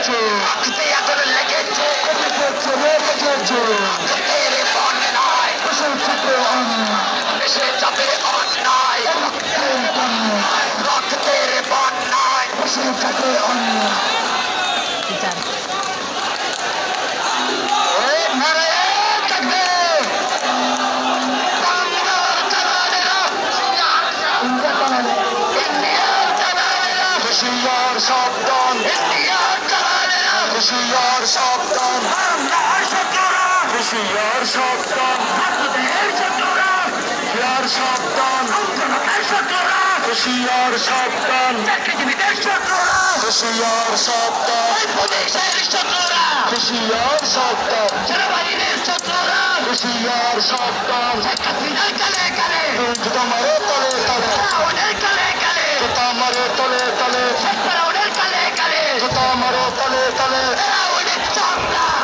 লেগেছে আঁকতে আগুন লেগেছে লেগেছে লেগেছে আঁকতের বন্যায় ফসল চাপে দেশে চাপে অন্যায় রক্তের বন্যায় ফসল চাপে অন্যায় Senhor, só dó. দালালেরা হুশিয়ার সাবধান বাংলার শত্রুরা হুশিয়ার সাবধান ভারতের শত্রুরা হুশিয়ার সাবধান আন্তর্জাতিক শত্রুরা হুশিয়ার সাবধান চাকরিজীবীদের শত্রুরা হুশিয়ার সাবধান পুলিশের শত্রুরা হুশিয়ার সাবধান সেনাবাহিনীর শত্রুরা হুশিয়ার সাবধান হাসিনার কালে কালে জুতা মারে তলে তলে ফেরাউনের কালে কালে জুতা মারে তলে তলে ফেরাউনের কালে কালে তলে তলে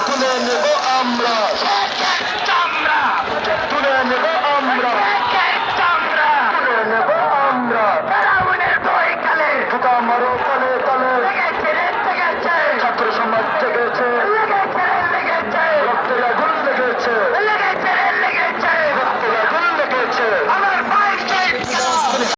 তুলে নেব আমরা।